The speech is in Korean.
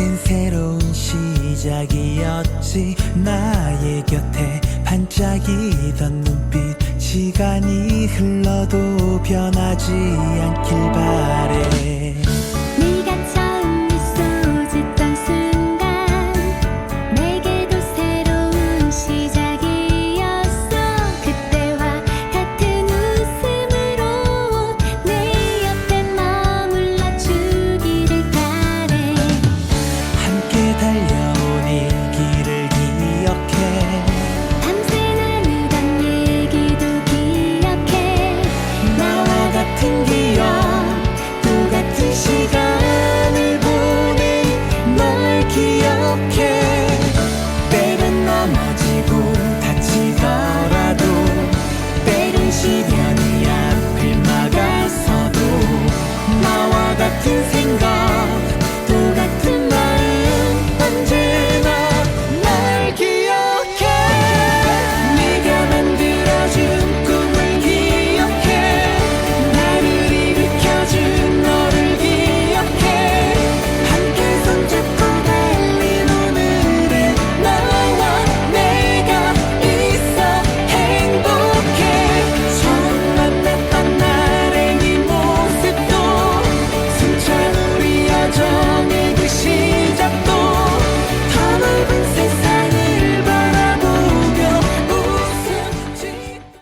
내겐 새로운 시작이었지. 나의 곁에 반짝이던 눈빛. 시간이 흘러도 변하지 않길 바래 이변이 앞을 막아서도 나와 같은